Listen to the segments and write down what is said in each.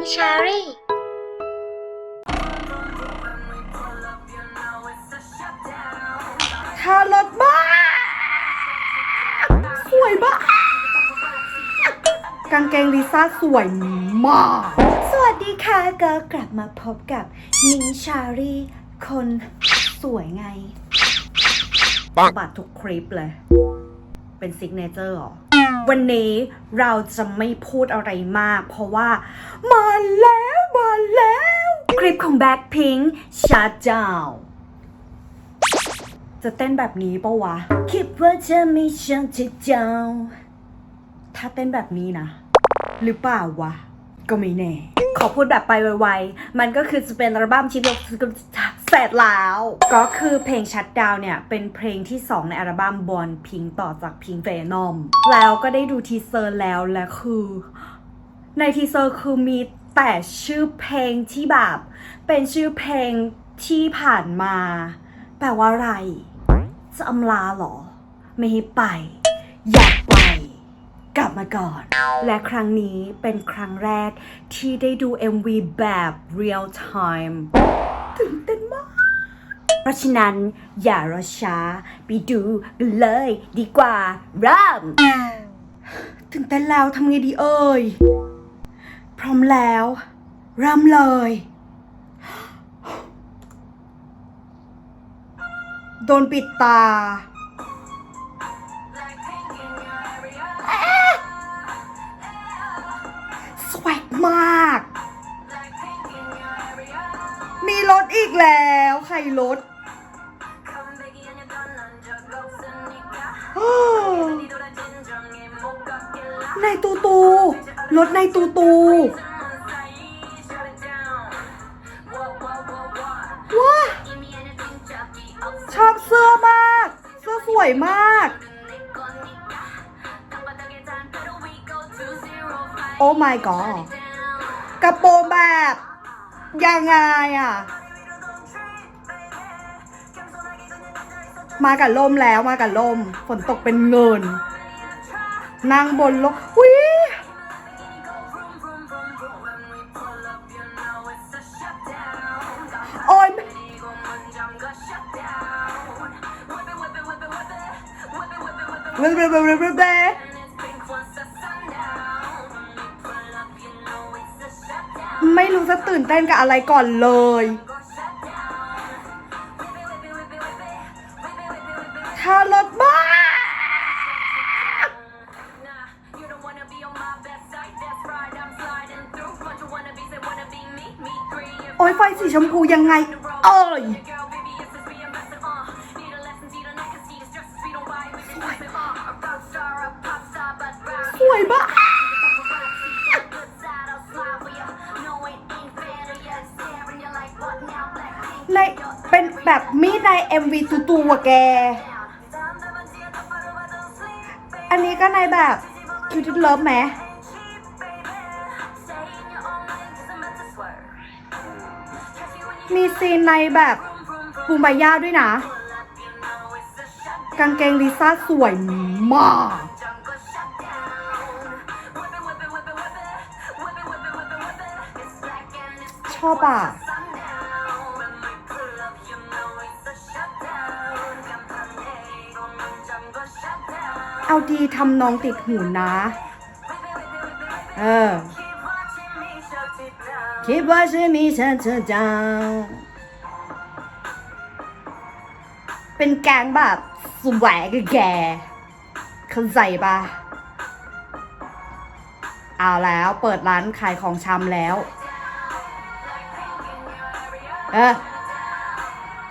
งชารี่ค่ารถบ้ากสวยมากกางเกงลิซ่าสวยมาก สวัสดีค่ะก็กลับมาพบกับนิงชารีคนสวยไง ปัง บัตรทุกคลิปเลย เป็นซิกเนเจอร์หรอ วันนี้เราจะไม่พูดอะไรมาก เพราะว่า มาแล้วมาแล้ว คลิปของ Blackpink Shut Down จะเต้นแบบนี้ปะวะ คิดว่าจะมีฉันที่เจ้า ถ้าเต้นแบบนี้นะ หรือเปล่าวะ ก็ไม่แน่ ขอพูดแบบไปไวๆ มันก็คือจะเป็นอัลบั้มชิ้นเดียว เสร็จแล้ว ก็คือเพลงชัดดาวเนี่ย เป็นเพลงที่ 2 ในอัลบั้มบอลพิงต่อจากพิงเวนอม แล้วก็ได้ดูทีเซอร์แล้วและคือ ในทีเซอร์คือมีแต่ชื่อเพลงที่แบบ เป็นชื่อเพลงที่ผ่านมา แปลว่าอะไร จะอำลาเหรอ ไม่ให้ไป อยากไป กลับมาก่อน และครั้งนี้เป็นครั้งแรกที่ได้ดู MV แบบ real time ตื่นเต้นมาก เพราะฉะนั้นอย่ารอช้า ไปดูกันเลยดีกว่าเริ่มถึงเต้นแล้วทำไงดีเอ่ย พร้อมแล้ว เริ่มเลย โดนปิดตาสวยมาก มีรถอีกแล้วใครรถในตูตูรถในตูตูว้าชอบเสื้อมาก เสื้อสวยมาก โอ้ my god กระโปรงแบบยังไงอะ มากับลมแล้วมากับลม ฝนตกเป็นเงิน นั่งบนรถวิโอ้ยเว้ยเว้ยเว้ยเว้ยเว้ยเว้ยไม่รู้จะตื่นเต้นกับอะไรก่อนเลย โอ้ยไฟสีชมพูยังไง เอ้ยสวยมาในเป็นแบบมีดใน MV ตูตูอะแก อันนี้ก็ในแบบคิวทิเลิฟไหม มีซีนในแบบปูมบายาด้วยนะ กางเกงลิซ่าสวยมาก ชอบอะเอาดีทำน้องติดหูนะ เออ คิดว่าจะมีฉันเธอจังเป็นแกงแบบสวกกับแกเข้าใจปะเอาแล้วเปิดร้านขายของชำแล้ว เออ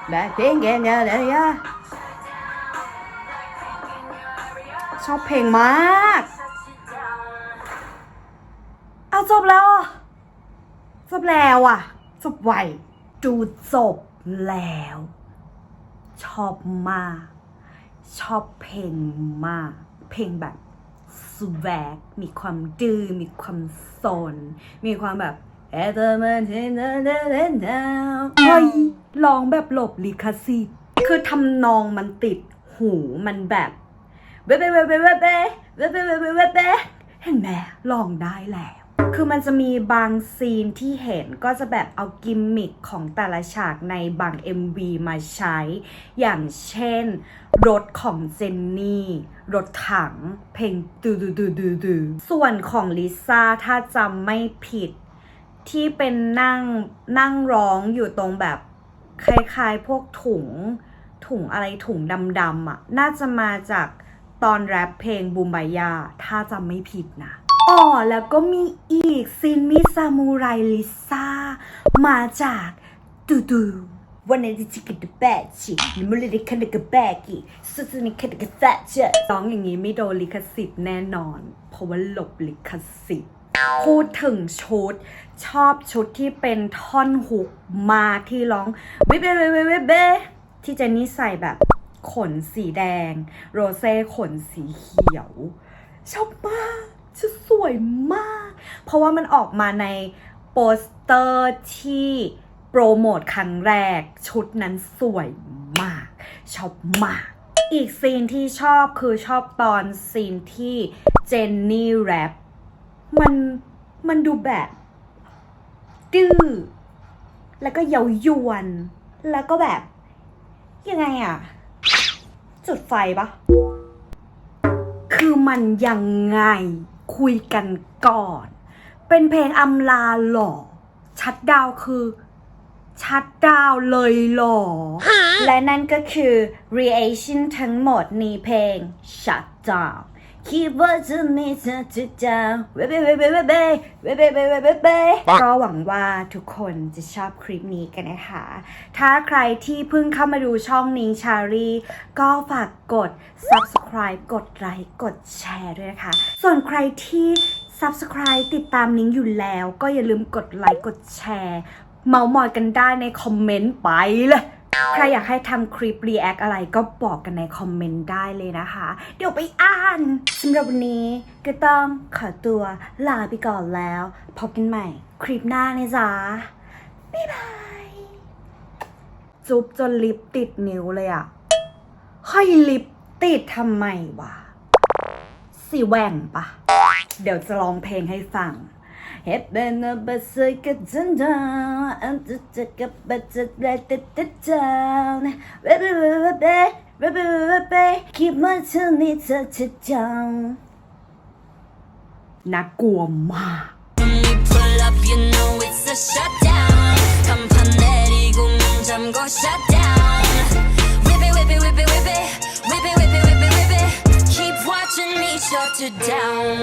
แบบเพลงแกงเนี่ยเลยอะชอบเพลงมาก เอาจบแล้ว จบแล้วอะจบไวดูจบแล้ว ชอบมาก ชอบเพลงมาก เพลงแบบสแวกมีความดื้อมีความโซนมีความแบบเอเดอร์มันเทนเดนเดนเดนเฮ้ยร้องแบบหลบลิขสิทธิ์คือทำนองมันติดหูมันแบบเบ๊เบ๊เบ๊เบ๊เบ๊เบ๊เบ๊เบ๊เบ๊ะเบ๊ะเห็นไหมลองได้แล้ว คือมันจะมีบางซีนที่เห็นก็จะแบบเอากิมมิคของแต่ละฉากในบาง MV มาใช้ อย่างเช่น รถของเจนนี่ รถถัง เพลงดูดูดูดูดูส่วนของลิซ่าถ้าจำไม่ผิด ที่เป็นนั่งนั่งร้องอยู่ตรงแบบคล้ายๆ พวกถุง ถุงอะไรถุงดำๆอะ น่าจะมาจากตอนแรปเพลงบูมบายา ถ้าจำไม่ผิดนะ อ๋อแล้วก็มีอีกซินมิซามูไรลิซ่ามาจากตูดูวันนี้ที่กินแบกชินิมุลลิคันกับแบกิสุดนี้คันกับแฟชร้องอย่างนี้ไม่โดนลิขสิทธิ์แน่นอน เพราะว่าหลบลิขสิทธิ์พูดถึงชุด ชอบชุดที่เป็นท่อนฮุกมาที่ร้องเบเบเบเบเบเบที่เจนนี่ใส่แบบขนสีแดง โรเซ่ขนสีเขียว ชอบมาก ชุดสวยมาก เพราะว่ามันออกมาในโปสเตอร์ที่โปรโมทครั้งแรก ชุดนั้นสวยมาก ชอบมาก อีกซีนที่ชอบคือชอบตอนซีนที่เจนนี่แรปมันมันดูแบบ ดื้อแล้วก็เยาวยวน แล้วก็แบบ ยังไงอะจุดไฟปะคือมันยังไง คุยกันก่อน เป็นเพลงอำลาหล่อ ชัดดาวน์คือชัดดาวน์เลยหล่อและนั่นก็คือ reaction ทั้งหมดในเพลง shut down คิดว่าจะมีเธอจะจำเว้ยเว้ยเว้ยเว้ยเว้ยเว้ยเว้ยเว้ยเว้ยเว้ยเว้ยเว้ยก็หวังว่าทุกคนจะชอบคลิปนี้กันนะคะ ถ้าใครที่เพิ่งเข้ามาดูช่องนี้ชารีก็ฝากกด subscribe กดไลค์กดแชร์ด้วยนะคะ ส่วนใครที่ subscribe ติดตามนิ้งอยู่แล้ว ก็อย่าลืมกดไลค์กดแชร์ เมาส์มอยกันได้ในคอมเมนต์ไปเลย ใครอยากให้ทำคลิป react อะไรก็บอกกันในคอมเมนต์ได้เลยนะคะ เดี๋ยวไปอ่านสำหรับวันนี้ก็ต้องขอตัวลาไปก่อนแล้ว พบกันใหม่คลิปหน้านะจ๊ะ บ๊ายบาย จุ๊บจนลิปติดนิ้วเลยอะให้ลิปติดทำไมวะสีแหว่งปะ เดี๋ยวจะร้องเพลงให้ฟัง Hep ben a basikatında and to take a better let it down. Baby, baby, baby, baby, keep my tummy touch down. น่ากลัวมาก Pull up, you know Whip it, whip it, whip it, whip it, whip it, whip it, whip it, whip it. Keep watching me shut you down.